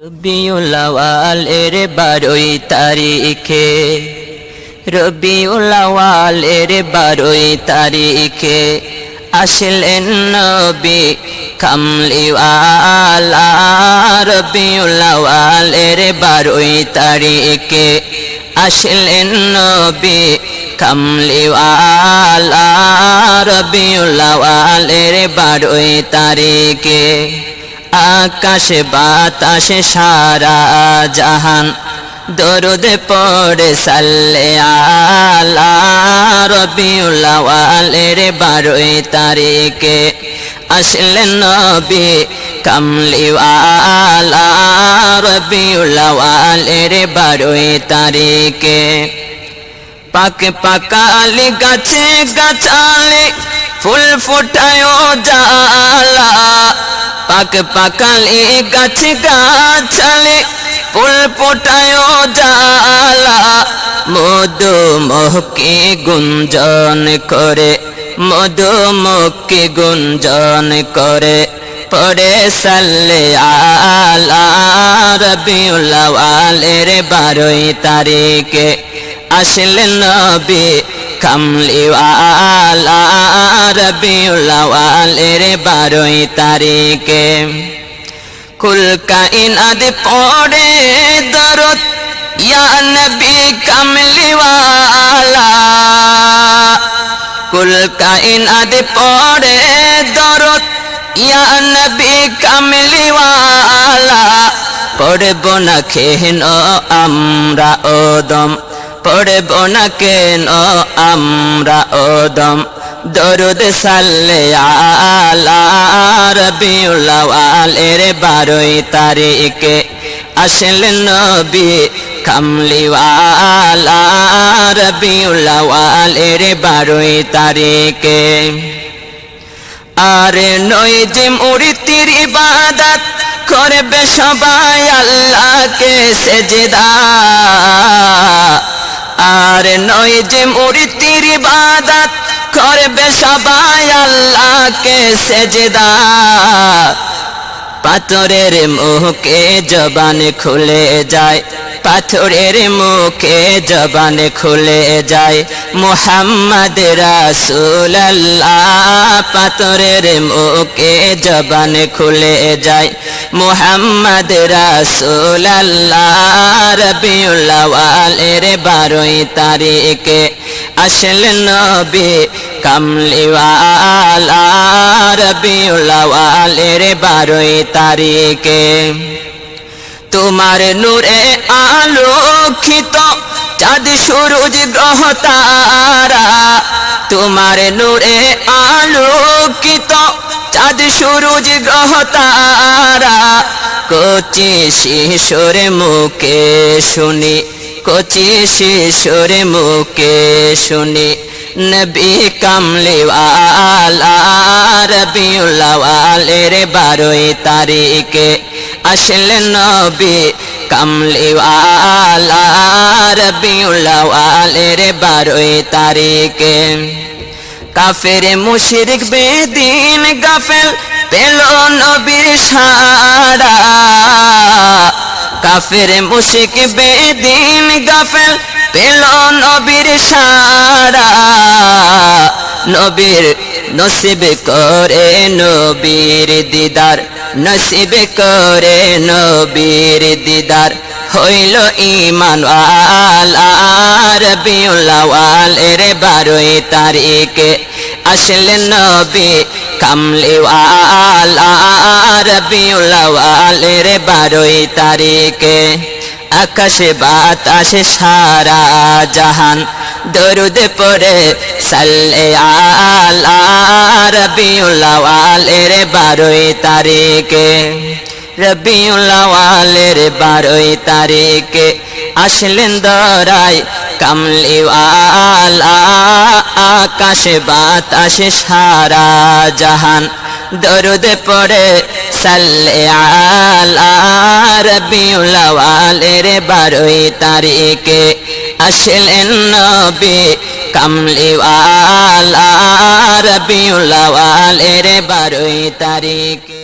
রবিউলাওয়াল এর বারোই তারিখে রবিউলাওয়াল এর বারোই তারিখে আসলেন নবী কামলিওয়ালা। রবিউলাওয়াল এর বারোই তারিখে আসলেন নবী কামলিওয়ালা। রবিউলাওয়াল এর বারোই তারিখে আকাশে, বাতাসে, সারা জাহান। দরুদ পড়ে, সাল্লে আলা রবিউল্লাওয়ালের বারোই তারিখে। আসলেন নবী কামলিওয়ালা রবিউল্লাওয়ালের বারোই তারিখে। পাক পাকালি গাছে গাছালে ফুল ফোটায় জালা পাক পাকালি গাছে গাছালে, ফুল ফোটায় জালা মধু মহকে গুঞ্জন করে, মধু মহকে গুঞ্জন করে পরে সাল্লে আলা। রবিউল্লাওয়ালের বারোই তারিখে আসলেন নবী কামলিওয়ালা রবিউল্লাওয়ালের বারোই তারিখে। কুল কাইনাদ পড়ে দরদ, ইয়া নবী কামলিওয়ালা কুল কাইনাদ পড়ে দরদ, ইয়া নবী কামলিওয়ালা পড়ব না খেন আমরা ওদম পড়ব না কেন? আমরা ওদম দরুদ সাল্লে আলা রবিউল্লাওয়ালের বারোই তারিখে আসলেন নবী কামলিওয়ালা রবিউল্লাওয়ালের বারোই তারিখে। আর নই যে মুরিতির ইবাদত করবে সবাই আল্লাহকে সেজদা। আর নয় যে মূর্তির ইবাদত করবে সবাই আল্লাহকে সেজদা। পাথরের মুখে জবান খুলে যায়, পাথরের মুখে জবান খুলে যায়। মোহাম্মদ রাসুল পাথরের মুখে জবান খুলে যায়। মোহাম্মদ রাসুল রবিউল্লাওয়ালের বারোই তারিখে আসলেন নবী কামলিওয়ালা রবিউল্লাওয়ালের বারোই তারিখে তোমার নূরে আলোকিত চাঁদ সূরজ গ্রহ তারা তোমার নূরে আলোকিত চাঁদ সূরজ গ্রহ তারা কচি শিশুর মুখে শুনি কচি শিশুর মুখে শুনি নবী কামলিওয়ালা রবিউল্লাওয়ালের বারোই তারিখে আসলেন নবী কামলিওয়ালা রবিউল্লাওয়ালের বারোই তারিখে। কাফের মুশরিক বেদিন গাফেল পেল নবীর সারা কাফের মুশিক বেদিন গাফেল পেল নবীর সারা, নবীর নসিব করে নবীর দিদার, নসিব করে নবীর দিদার হইল ইমান রবিউল্লাওয়ালের বারোই তারিখে আসলেন নবী কামলিওয়ালা রবিউল্লাওয়ালের বারোই তারিখে। আকাশে বাতাসে সারা জাহান। দরুদ পরে সাল্লে আলা রবিউল্লাওয়ালের বারোই তারিখে। রবিউল্লাওয়ালের বারোই তারিখে আসলেন দরাই কামলিওয়ালা। আকাশে বাতাসে সারা জাহান। দরুদ পড়ে সাল্লে আলা রবিউল্লাওয়ালের বারোই তারিখে আসলেন নবী কামলিওয়ালা রবিউল্লাওয়ালের বারোই তারিখে।